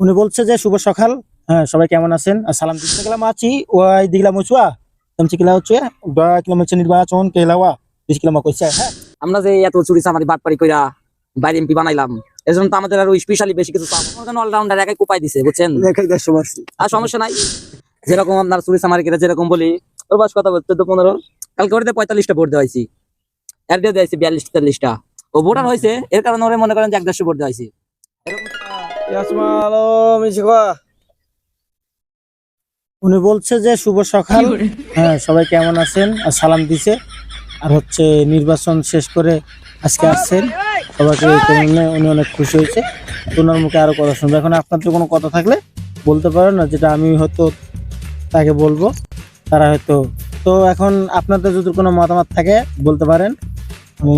উনি বলছে যে শুভ সকাল। হ্যাঁ সবাই কেমন আছেন? সালাম দিতে গেলাম আছি। ওই দিগলা মুচুয়া। তেমচি কিলা হচ্ছে? নির্বাচন কেলাওয়া। বিশ কিলো কইছে হ্যাঁ। আমরা যে এত চুরি চামারি বাটপারি কইরা বাইরে এমপি বানাইলাম এর জন্য তো আমাদের আরও স্পেশালি বেশি কিছু অলরাউন্ডার একাই কোপাই দিছে বুঝছেন? আর সমস্যা নাই। যেরকম আপনার চুরি চামারি কেটে যেরকম বলি ওর বাস কথা বলতে তো পনেরো? কালকে ওর পঁয়তাল্লিশটা ভোট দেওয়া হয়েছি। এর দিয়ে দিয়েছি বিয়াল্লিশ তেতাল্লিশটা। ও ভোটার হয়েছে এর কারণে ওরে মনে করেন যে এক দেড়শো ভোট দেওয়া হয়েছে. উনি বলছে যে শুভ সকাল। হ্যাঁ সবাই কেমন আছেন? আর সালাম দিছে। আর হচ্ছে নির্বাচন শেষ করে আজকে আসছেন। সবাইকে উনি অনেক খুশি হয়েছে। ওনার মুখে আরও কথা শুনব। এখন আপনার তো কোনো কথা থাকলে বলতে পারেন না যেটা আমি হয়তো তাকে বলব। তারা হয়তো তো এখন আপনাদের যদি কোনো মতামত থাকে বলতে পারেন। আমি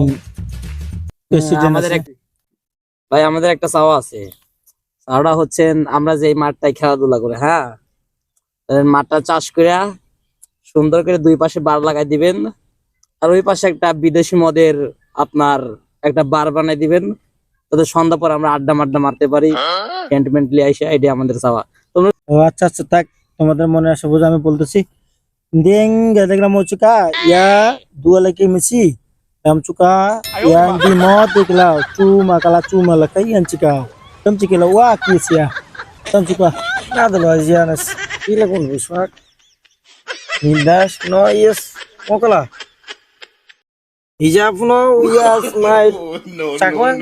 ভাই আমাদের একটা চাওয়া আছে। চাওয়াটা হচ্ছেন আমরা যে মাঠটায় খেলাধুলা করে হ্যাঁ? মাঠটা চাষ করে সুন্দর করে দুই পাশে বার লাগাই দিবেন। আর ওই পাশে একটা বিদেশি মদের আপনার একটা বার বানাই দিবেন। তাদের সন্ধ্যা পর আমরা আড্ডা মাড্ডা মারতে পারি। ক্যান্টনমেন্টলি আইসে এটাই আমাদের চাওয়া। ও আচ্ছা আচ্ছা থাক তোমাদের মনে আসে বুঝে আমি বলতেছি। Ding gadagla mo chuka ya dua lagi chuka yang di mod dikla cuma kala cuma la kai yan chika tam chikila wa kisia tam chika Nada lo Azianas. Pila con Bushwak. Nindash no yes. Mokala. Hijab no yes my Chakwan.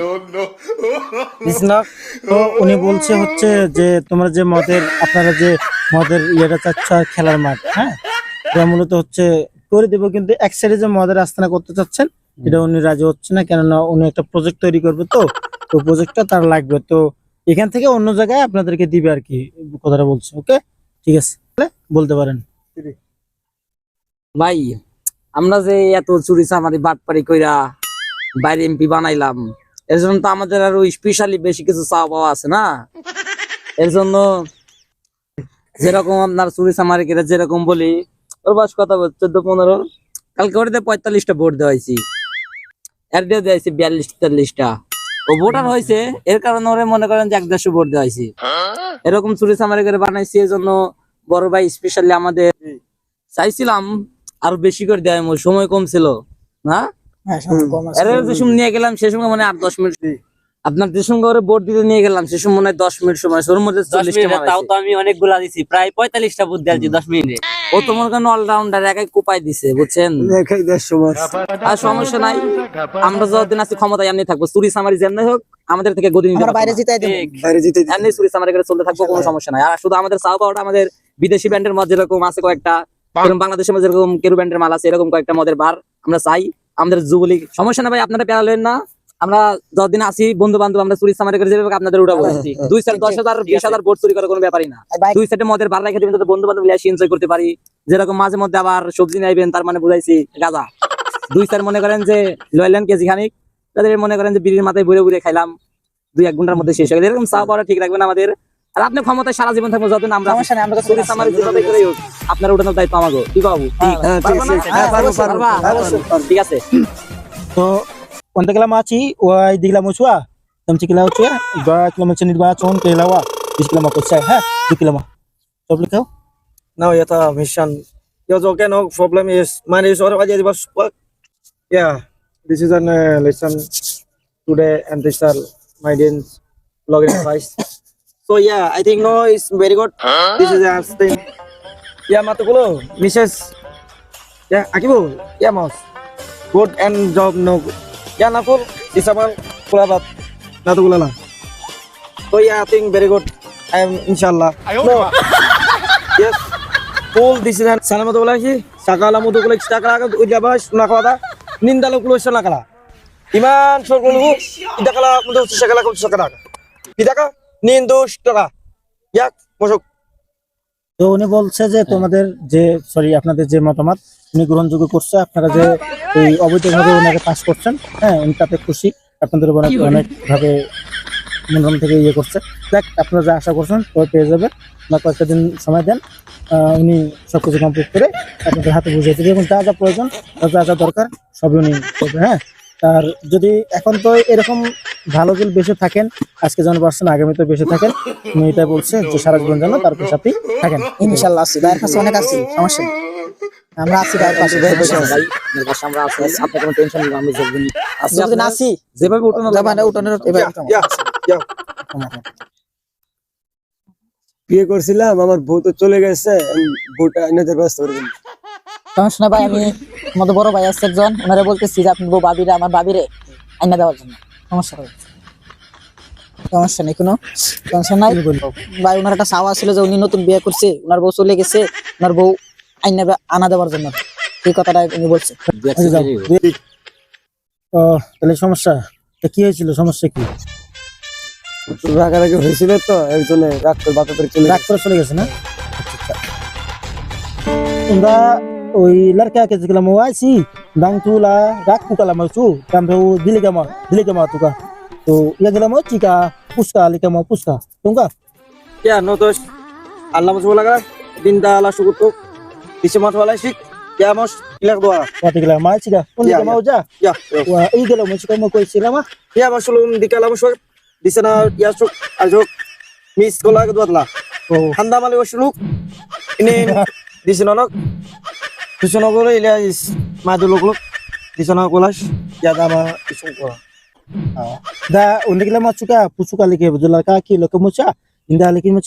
It's not. তো উনি বলছে হচ্ছে যে তোমরা যে মদের আপনারা যে মদের ইয়েটা চাচ্ছ খেলার মাঠ হ্যাঁ মূলত হচ্ছে করে দেবো কিন্তু এক সাইডে যে মদের আস্তানা করতে চাচ্ছেন এটা উনি রাজি হচ্ছে না কেননা উনি একটা প্রজেক্ট তৈরি করবে তো তো প্রজেক্টটা তার লাগবে। তো এখান থেকে অন্য জায়গায় আপনাদেরকে দিবে আর কি কথাটা বলছে ওকে? ঠিক আছে বলতে পারেন। ভাই আমরা যে এত চুরি চামারি বাটপারি কইরা বাইরে এমপি বানাইলাম এর জন্য তো আমাদের আরও স্পেশালি বেশি কিছু চাওয়া পাওয়া আছে না? এর জন্য যেরকম আপনার চুরি চামারি করে যেরকম বলি ওর বাস কথা বলছে চোদ্দ পনেরো? কালকে ওটাতে পঁয়তাল্লিশটা ভোট দেওয়া হয়েছি। এর দিয়েছে দিয়েছি বিয়াল্লিশ তেতাল্লিশটা। ও ভোটার হয়েছে এর কারণে ওরে মনে করেন যে এক দেড়শো ভোট দেওয়া হয়েছে। এরকম চুরি চামারি করে বানাইছি এই জন্য বড় ভাই স্পেশালি আমাদের চাইছিলাম আরও বেশি করে দেয় সময় কম ছিল না? এর যে সময় নিয়ে গেলাম সে সময় মানে আট দশ মিনিট আপনার যে সময় ভোট দিতে নিয়ে গেলাম সে সময় মনে হয় দশ মিনিট সময় ওর মধ্যে চল্লিশটা তাও তো আমি অনেকগুলা দিছি প্রায় পঁয়তাল্লিশটা বুদ্ধি দিয়েছি দশ মিনিটে। ও তোমার কেন অলরাউন্ডার একাই কোপাই দিছে বুঝছেন? মারছি আর সমস্যা নাই আমরা যতদিন আছি ক্ষমতায় এমনি থাকব। চুরি সামারি যেমনি হোক আমাদের থেকে গদি নিতে বাইরে জিতাই। বাইরে জিতে দিই। এমনি চুরি সামারি করে চলতে থাকব কোনো সমস্যা নাই। আর শুধু আমাদের চাও পাওয়াটা আমাদের বিদেশি ব্যান্ডের মধ্যে যেরকম আছে কয়েকটা এরকম বাংলাদেশের মধ্যে যেরকম কেরু ব্যান্ডের মাল আছে এরকম কয়েকটা মদের বার আমরা চাই। আমাদের যুবলীগ সমস্যা না ভাই আপনারা পেরালেন না। আমরা যতদিন আসি বন্ধু বান্ধব আমরা চুরি সামারি করে যেভাবে আপনাদের উঠাবো দুই সাইড দশ হাজার বিশ হাজার ভোট চুরি করার কোনো ব্যাপারই না। দুই সাইডে মদের বার রেখে দিবেন বন্ধু বান্ধব এনজয় করতে পারি। যেরকম মাঝে মধ্যে আবার সবজি নাইবেন তার মানে বুঝাইছি গাজা। দুই সাইড মনে করেন যে লইলেন কেজি খানিক। তাদের মনে করেন যে বিড়ির মাথায় ঘুরে ঘুরে খাইলাম। দুই এক ঘণ্টার মধ্যে শেষ হয়ে গেল। এরকম চা পাওয়া ঠিক রাখবেন আমাদের। আর আপনি ক্ষমতায় সারা জীবন থাকব যতদিন আমরা চুরি সামারি যেভাবে হোক, আপনার ওঠানোর দায়িত্ব আমাকে বাবু হ্যাঁ। হ্যাঁ। ঠিক আছে। তো kontak kelam aci wah di kelam usua ah. tem cik kelam usua ah. ba kelam cini ba cun ke lawa ah. di kelam aku saya ha. Di kelam coba lihat nah ya ta mission. Ya oke no problem is mana is orang aja di bos ya yeah, this is an uh, lesson today and this are my dance login advice. So yeah i think no is very good. This is our thing. Yeah, matukulo misses. Ya yeah, akibu. Ya yeah, mouse good and job no. Yeah, nakul. Isamal kulabat. Natukulala. So yeah, I think very good. I am inshallah. No. Yes. Full decision. Sana mo wala si sakala mo tukulik sakala ka ujabas nakawata nindalo kulo sa nakala. Iman so kulo idakala mo to sakala ko sakala. Idaka nindos taka. Yak mosok তো উনি বলছে যে তোমাদের যে sorry আপনাদের যে মতামত উনি গ্রহণযোগ্য করছে আপনারা যে এই অবৈধভাবে ওনাকে পাস করছেন হ্যাঁ উনি তাতে খুশি। আপনাদের অনেক অনেকভাবে মনোরম থেকে ইয়ে করছে। দেখ আপনারা যা আশা করছেন তো পেয়ে যাবে না কয়েকটা দিন সময় দেন। উনি সবকিছু কমপ্লিট করে আপনাদের হাতে বুঝিয়ে দেবে এবং যা যা প্রয়োজন বা যা যা দরকার সবই উনি করবে হ্যাঁ? আর যদি এখন তো এরকম ভালো দিল বেঁচে থাকেন আজকে যেন পারছেন আগামীতে বেঁচে থাকেন। মেয়েটা বলছে যে সারা জীবন যেন তার পেশে আপনি থাকেন। ইনশাল্লাহ আছি। ভাইয়ের কাছে অনেক আছি সমস্যা নেই। আমরা আছি ভাইয়ের পাশে ভাই আপনার পাশে আমরা আছি আপনি কোনো টেনশন নেই আমি যেদিন আছি যতদিন আছি যেভাবে উঠানো যাবা না উঠানোর yeah. বিয়ে করছিলাম আমার বউ তো চলে গেছে বউটা ব্যস্ত করে সমস্যা না ভাই আমি আমাদের বড় ভাই আছে একজন ওনারা বলতেছি যে আপনি বউ বাবিরে আমার বাবিরে আইনা দেওয়ার জন্য। সমস্যা নেই সমস্যা নেই কোনো। টেনশন নাই। ভাই ওনার একটা চাওয়া ছিল যে উনি নতুন বিয়ে করছে ওনার বউ চলে গেছে ওনার বউ আইনা আনা দেওয়ার জন্য। এই কথাটা উনি বলছে। ও তাহলে সমস্যা? তা কি হয়েছিল? সমস্যা কি? রাগারাগি হয়েছিল তো একজনে রাগ করে বাপে করে চলে রাগ করে চলে গেছে না? আচ্ছা, আচ্ছা। ওই লড়কা কে জিগলা মো আইছি দাং তুলা রাগ কুকালা মো চু কাম ভেউ দিলে কামা দিলে কামা তুকা তো ইয়া গেলা মো চিকা পুস্কা লিকা মো পুস্কা তুমকা Yeah, no tos. Allah mas wala ka. Dinda ala sukutok. Isi mas wala sik. Ya mas ilak doa. পাতি গেলা মা চিকা কোন ইয়া, লিকা মো যা Ya. ya. ওয়া এই গেলা মো চিকা মো কই ছিলা মা Ya mas sulum dikala mas wak. Di sana ya suk ajok. Miss kola ke dua ও Handa mali wasuluk. Ini di sana sana kolas. Ya dama isung kola. da onde gela mো চুকা পুচুকা লিকে বুঝলা কা কি লোক মোচা ইন্দা লিকে মো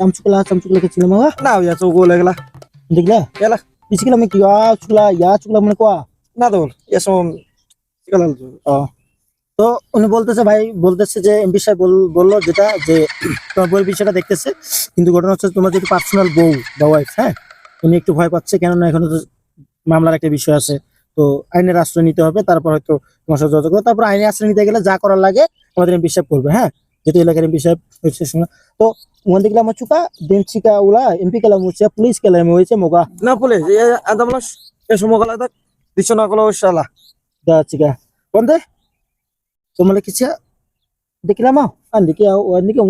চামচুকলা চামচুকলা কে ছিলা মা Now ya so kola gela. দেখলা Ya lah. বিসিকলা মে কি চুকলা ইয়া চুকলা মনে কোয়া dol. Ya so. Sikala ও তো উনি বলতেছে ভাই বলতেছে যে এমপি সাহেব বল- বলল যেটা যে তোমার বউয়ের বিষয়টা দেখতেছে কিন্তু ঘটনা হচ্ছে তোমার যেহেতু পার্সোনাল বউ বা ওয়াইফ হ্যাঁ উনি একটু ভয় পাচ্ছে কেননা এখনও তো মামলার একটা বিষয় আছে। তো আইনের আশ্রয় নিতে হবে তারপর হয়তো তোমার সাথে যোগাযোগ করবে। তারপর আইনে আশ্রয় নিতে গেলে যা করার লাগে আমাদের এমপি সাহেব করবে হ্যাঁ? যেহেতু এলাকার এমপি সাহেব হচ্ছে শোনা। তো মন্দির গেলাম চুকা দেনচিকা উলা এমপি হচ্ছে পুলিশ গেলাম হয়েছে মোগা। sana kola salah. দা চিকা বন্ধে তোমার কিছু দেখলাম? আন্দিকে আন্দিকে.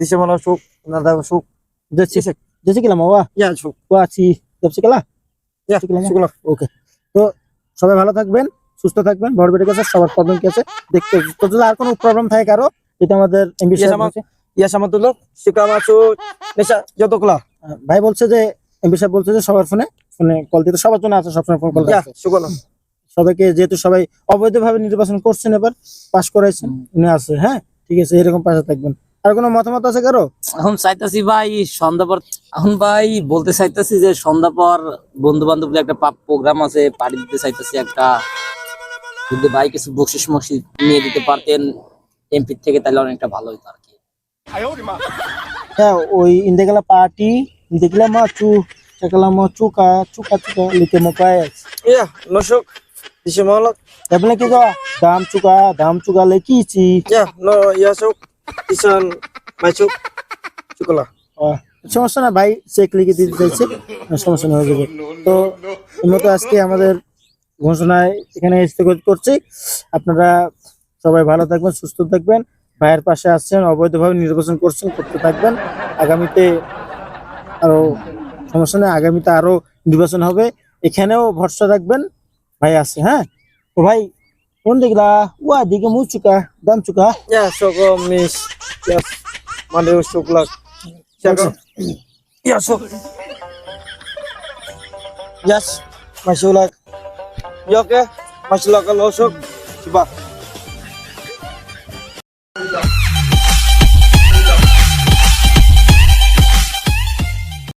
Di sana suk. Nada suk. Ya Ya তো সবাই ভালো থাকবেন সুস্থ থাকবেন গেছে সবার প্রবলেম কি আছে দেখতে তো যদি আর কোনো প্রবলেম থাকে কারও যেটা আমাদের jodoh lah. ভাই বলছে যে এমবি সাহেব বলছে যে সবার ফোনে ফোনে কল দিতে সবার জন্য আছে সবসময় ফোন কল সবাইকে যেহেতু সবাই অবৈধভাবে নির্বাচন করছেন এবার পাশ করাইছেন উনি আছে হ্যাঁ ঠিক আছে এরকম পাশে থাকবেন আর কোনো মতামত আছে কারও? এখন চাইতাছি ভাই সন্ধ্যা পর এখন ভাই বলতে চাইতাছি যে সন্ধ্যা পর বন্ধু বান্ধব একটা প্রোগ্রাম আছে পার্টি দিতে চাইতাছি একটা। যদি ভাই কিছু বকশিস মকশিস নিয়ে দিতে পারতেন এমপি থেকে তাহলে অনেকটা ভালো হতো আর কি। হ্যাঁ ওই ইন্দেগেলা পার্টি ইন্দেগেলা মা চু চাকালা মা চুকা চুকা চুকা লিখে মো পায় Iya, nusuk. Di sana lah. এবেলে কি দাম চুকা দাম চুকা লেখিছি। Ya, no, ya masuk. Syukur lah. আহ, সমস্যা না ভাই চেক লিখে দিতে চাইছে সমস্যা না হয়ে যাবে। তো মতো আজকে আমাদের ঘোষণায় এখানে স্থগিত করছি। আপনারা সবাই ভালো থাকবেন সুস্থ থাকবেন। ভাইয়ের পাশে আসছেন অবৈধভাবে নির্বাচন করছেন করতে থাকবেন। আগামীতে আরও সমস্যা নেই আগামীতে আরও নির্বাচন হবে। এখানেও ভরসা রাখবেন। ভাই আছে হ্যাঁ? তো ভাই কোন দিকলা ওয়া দিকে মুখ চুকা দাম চুকা Ya, syukur miss. Ya, mandi suk lah. Syukur. Ya, suk. Yes, masuk lah. Ya, oke. Masuk lah kalau suk. Coba.